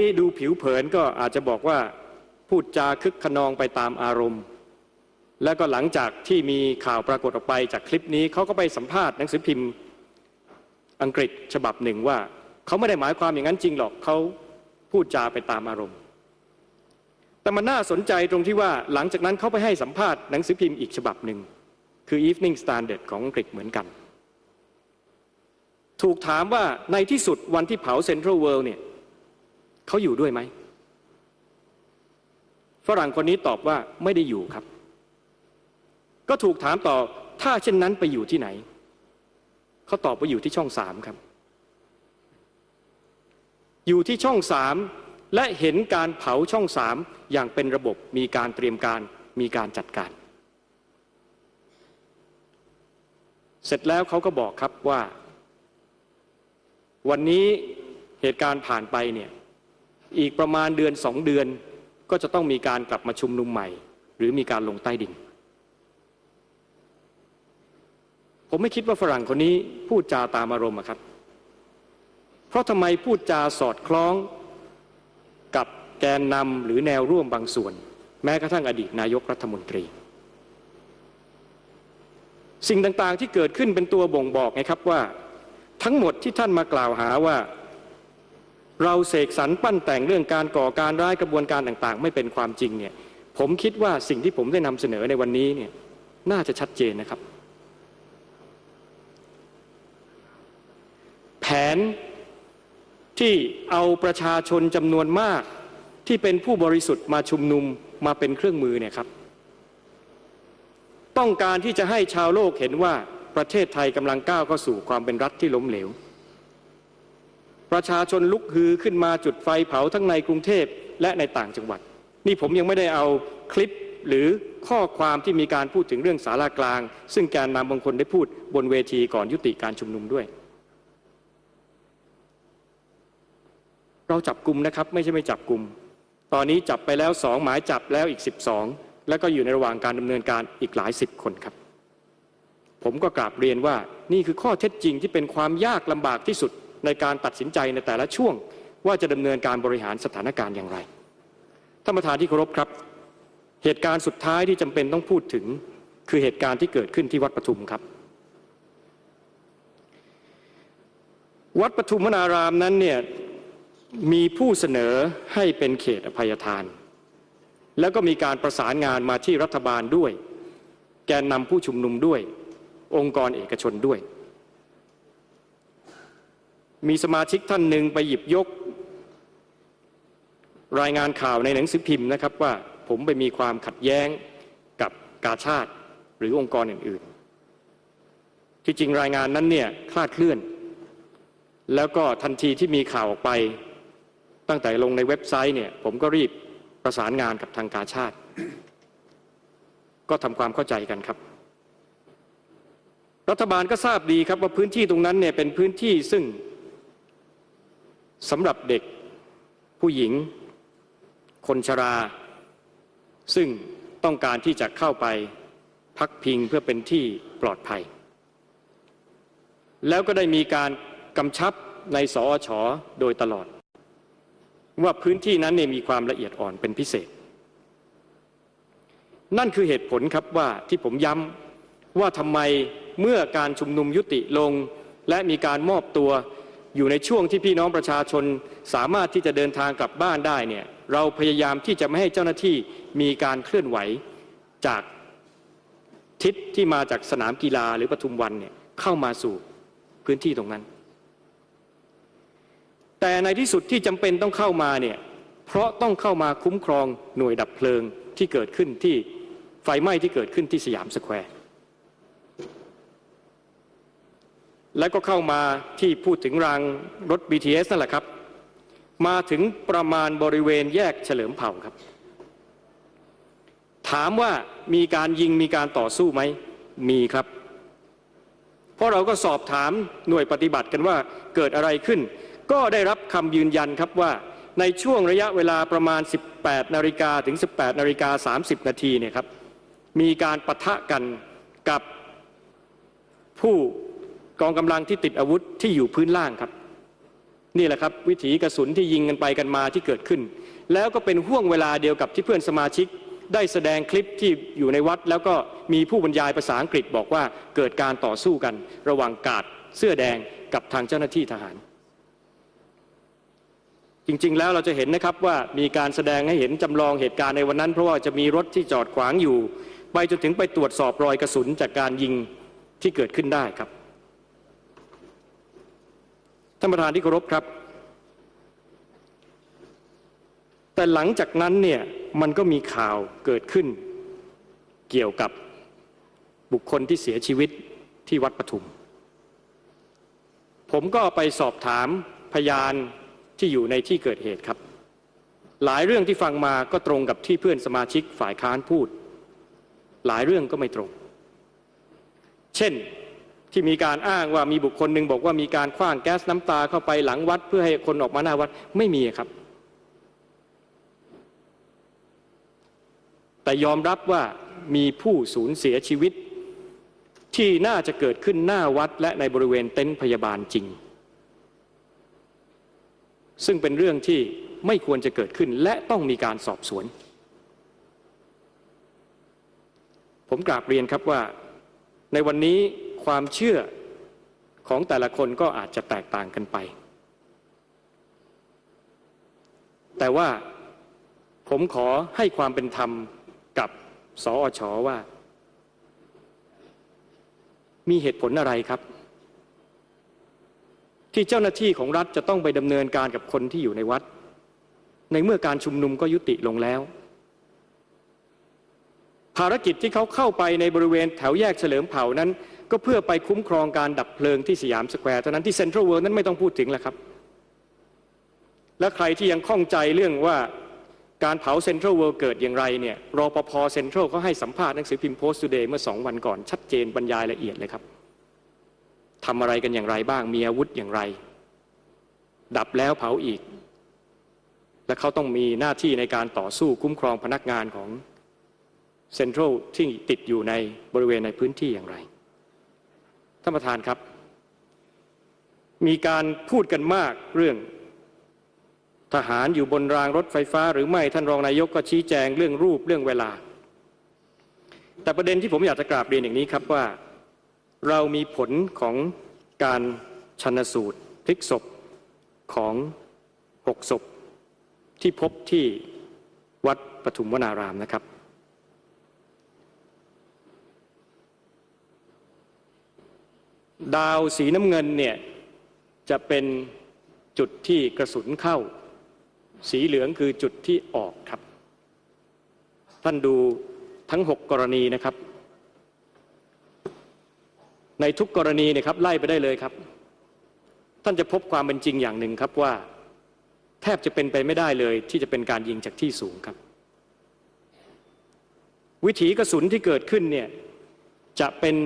นี่ดูผิวเผินก็อาจจะบอกว่าพูดจาคึกขนองไปตามอารมณ์ แล้วก็หลังจากที่มีข่าวปรากฏออกไปจากคลิปนี้เขาก็ไปสัมภาษณ์หนังสือพิมพ์อังกฤษฉบับหนึ่งว่าเขาไม่ได้หมายความอย่างนั้นจริงหรอกเขาพูดจาไปตามอารมณ์ แต่มันน่าสนใจตรงที่ว่าหลังจากนั้นเขาไปให้สัมภาษณ์หนังสือพิมพ์อีกฉบับหนึ่งคือ Evening Standard ของอังกฤษเหมือนกัน ถูกถามว่าในที่สุดวันที่เผาเซ็นทรัลเวิลด์เนี่ย เขาอยู่ด้วยไหมฝรั่งคนนี้ตอบว่าไม่ได้อยู่ครับ ก็ถูกถามต่อถ้าเช่นนั้นไปอยู่ที่ไหน เขาตอบว่าอยู่ที่ช่องสามครับ อยู่ที่ช่องสามและเห็นการเผาช่องสามอย่างเป็นระบบมีการเตรียมการมีการจัดการ เสร็จแล้วเขาก็บอกครับว่า วันนี้เหตุการณ์ผ่านไปเนี่ย อีกประมาณเดือนสองเดือน ก็จะต้องมีการกลับมาชุมนุมใหม่ หรือมีการลงใต้ดิน ผมไม่คิดว่าฝรั่งคนนี้พูดจาตามอารมณ์ครับ เพราะทำไมพูดจาสอดคล้องกับแกนนำหรือแนวร่วมบางส่วน แม้กระทั่งอดีตนายกรัฐมนตรี สิ่งต่างๆที่เกิดขึ้นเป็นตัวบ่งบอกไงครับว่า ทั้งหมดที่ท่านมากล่าวหาว่า เราเสกสรรปั้นแต่งเรื่องการก่อการร้ายกระบวนการต่างๆ ไม่เป็นความจริงเนี่ยผมคิดว่าสิ่งที่ผมได้นำเสนอในวันนี้เนี่ยน่าจะชัดเจนนะครับ แผนที่เอาประชาชนจำนวนมากที่เป็นผู้บริสุทธิ์มาชุมนุมมาเป็นเครื่องมือเนี่ยครับ ต้องการที่จะให้ชาวโลกเห็นว่าประเทศไทยกำลังก้าวเข้าสู่ความเป็นรัฐที่ล้มเหลว ประชาชนลุกฮือขึ้นมาจุดไฟเผาทั้งในกรุงเทพและในต่างจังหวัด นี่ผมยังไม่ได้เอาคลิปหรือข้อความที่มีการพูดถึงเรื่องสารากลาง ซึ่งแกนนำบางคนได้พูดบนเวทีก่อนยุติการชุมนุมด้วย เราจับกลุ่มนะครับไม่ใช่ไม่จับกลุ่ม ตอนนี้จับไปแล้วสองหมายจับแล้วอีก 12 แล้วก็อยู่ในระหว่างการดำเนินการอีกหลายสิบคนครับ ผมก็กราบเรียนว่านี่คือข้อเท็จจริงที่เป็นความยากลำบากที่สุด ในการตัดสินใจในแต่ละช่วง ว่าจะดำเนินการบริหารสถานการณ์อย่างไรท่านประธานที่เคารพครับ เหตุการณ์สุดท้ายที่จำเป็นต้องพูดถึง คือเหตุการณ์ที่เกิดขึ้นที่วัดปทุมครับ วัดปทุมวนารามนั้นเนี่ยมีผู้เสนอให้เป็นเขตอภัยทาน แล้วก็มีการประสานงานมาที่รัฐบาลด้วย แกนนำผู้ชุมนุมด้วย องค์กรเอกชนด้วย มีสมาชิกท่านหนึ่งไปหยิบยก รายงานข่าวในหนังสือพิมพ์นะครับว่าผมไปมีความขัดแย้งกับกาชาติหรือองค์กรอื่นๆ ที่จริงรายงานนั้นเนี่ยคลาดเคลื่อน แล้วก็ทันทีที่มีข่าวออกไป ตั้งแต่ลงในเว็บไซต์เนี่ยผมก็รีบประสานงานกับทางกาชาติ ก็ทำความเข้าใจกันครับ รัฐบาลก็ทราบดีครับว่าพื้นที่ตรงนั้นเนี่ยเป็นพื้นที่ซึ่ง สำหรับเด็กผู้หญิง คนชรา ซึ่งต้องการที่จะเข้าไปพักพิงเพื่อเป็นที่ปลอดภัย แล้วก็ได้มีการกำชับในสอชอโดยตลอด ว่าพื้นที่นั้นเนี่ยมีความละเอียดอ่อนเป็นพิเศษ นั่นคือเหตุผลครับว่าที่ผมย้ำว่าทำไมเมื่อการชุมนุมยุติลง และมีการมอบตัว อยู่ในช่วงที่พี่น้องประชาชนสามารถที่จะเดินทางกลับบ้านได้เนี่ยเราพยายามที่จะไม่ให้เจ้าหน้าที่มีการเคลื่อนไหวจากทิศที่มาจากสนามกีฬาหรือปทุมวันเนี่ยเข้ามาสู่พื้นที่ตรงนั้น แต่ในที่สุดที่จำเป็นต้องเข้ามาเนี่ยเพราะต้องเข้ามาคุ้มครองหน่วยดับเพลิงที่เกิดขึ้นที่ไฟไหม้ที่เกิดขึ้นที่สยามสแควร์ และก็เข้ามาที่พูดถึงรางรถ BTS นั่นแหละครับ มาถึงประมาณบริเวณแยกเฉลิมเผ่าครับ ถามว่ามีการยิงมีการต่อสู้ไหมมีครับ เพราะเราก็สอบถามหน่วยปฏิบัติกันว่าเกิดอะไรขึ้น ก็ได้รับคำยืนยันครับว่าในช่วงระยะเวลาประมาณ 18 นาฬิกาถึง 18 นาฬิกา 30 นาทีเนี่ยครับ มีการปะทะกันกับผู้ กองกำลังที่ติดอาวุธที่อยู่พื้นล่างครับ นี่แหละครับ วิถีกระสุนที่ยิงกันไปกันมาที่เกิดขึ้น แล้วก็เป็นห่วงเวลาเดียวกับที่เพื่อนสมาชิก ได้แสดงคลิปที่อยู่ในวัด แล้วก็มีผู้บรรยายภาษาอังกฤษบอกว่าเกิดการต่อสู้กัน ระหว่างกาดเสื้อแดงกับทางเจ้าหน้าที่ทหาร จริงๆแล้วเราจะเห็นนะครับว่ามีการแสดงให้เห็นจำลองเหตุการณ์ในวันนั้น เพราะว่าจะมีรถที่จอดขวางอยู่ ไปจนถึงไปตรวจสอบรอยกระสุนจากการยิงที่เกิดขึ้นได้ครับ ท่านประธานที่เคารพครับ แต่หลังจากนั้นเนี่ยมันก็มีข่าวเกิดขึ้น เกี่ยวกับบุคคลที่เสียชีวิตที่วัดปทุม ผมก็ไปสอบถามพยานที่อยู่ในที่เกิดเหตุครับ หลายเรื่องที่ฟังมาก็ตรงกับที่เพื่อนสมาชิกฝ่ายค้านพูด หลายเรื่องก็ไม่ตรง เช่น ที่มีการอ้างว่ามีบุคคลหนึ่งบอกว่ามีการคว้างแก๊สน้ำตาเข้าไปหลังวัด เพื่อให้คนออกมาหน้าวัดไม่มีครับ แต่ยอมรับว่ามีผู้สูญเสียชีวิต ที่น่าจะเกิดขึ้นหน้าวัดและในบริเวณเต็นท์พยาบาลจริง ซึ่งเป็นเรื่องที่ไม่ควรจะเกิดขึ้นและต้องมีการสอบสวน ผมกราบเรียนครับว่าในวันนี้ ความเชื่อของแต่ละคนก็อาจจะแตกต่างกันไป แต่ว่าผมขอให้ความเป็นธรรมกับสอชว่า มีเหตุผลอะไรครับ ที่เจ้าหน้าที่ของรัฐจะต้องไปดำเนินการกับคนที่อยู่ในวัด ในเมื่อการชุมนุมก็ยุติลงแล้ว ภารกิจที่เขาเข้าไปในบริเวณแถวแยกเฉลิมเผ่านั้น ก็เพื่อไปคุ้มครองการดับเพลิงที่สยามสแควร์เท่านั้นที่เซ็นทรัลเวิลด์นั้นไม่ต้องพูดถึงแล้วครับ และใครที่ยังข้องใจเรื่องว่าการเผาเซ็นทรัลเวิลด์เกิดอย่างไรเนี่ยรอปภเซ็นทรัลเขาให้สัมภาษณ์หนังสือพิมพ์โพสต์ทูเดย์เมื่อสองวันก่อน ชัดเจนบรรยายละเอียดเลยครับทำอะไรกันอย่างไรบ้างมีอาวุธอย่างไร ดับแล้วเผาอีก และเขาต้องมีหน้าที่ในการต่อสู้คุ้มครองพนักงานของเซ็นทรัลที่ติดอยู่ในบริเวณในพื้นที่อย่างไร ท่านประธานครับ มีการพูดกันมากเรื่อง ทหารอยู่บนรางรถไฟฟ้า หรือไม่ท่านรองนายกก็ชี้แจงเรื่องรูปเรื่องเวลา แต่ประเด็นที่ผมอยากจะกราบเรียนอย่างนี้ครับว่า เรามีผลของการชันสูตรพลิกศพของหกศพที่พบที่วัดปทุมวนารามนะครับ ดาวสีน้ำเงินเนี่ยจะเป็นจุดที่กระสุนเข้า สีเหลืองคือจุดที่ออกครับ ท่านดูทั้งหกกรณีนะครับ ในทุกกรณีเนี่ยครับไล่ไปได้เลยครับ ท่านจะพบความเป็นจริงอย่างหนึ่งครับว่า แทบจะเป็นไปไม่ได้เลย ที่จะเป็นการยิงจากที่สูงครับ วิถีกระสุนที่เกิดขึ้นเนี่ยจะเป็น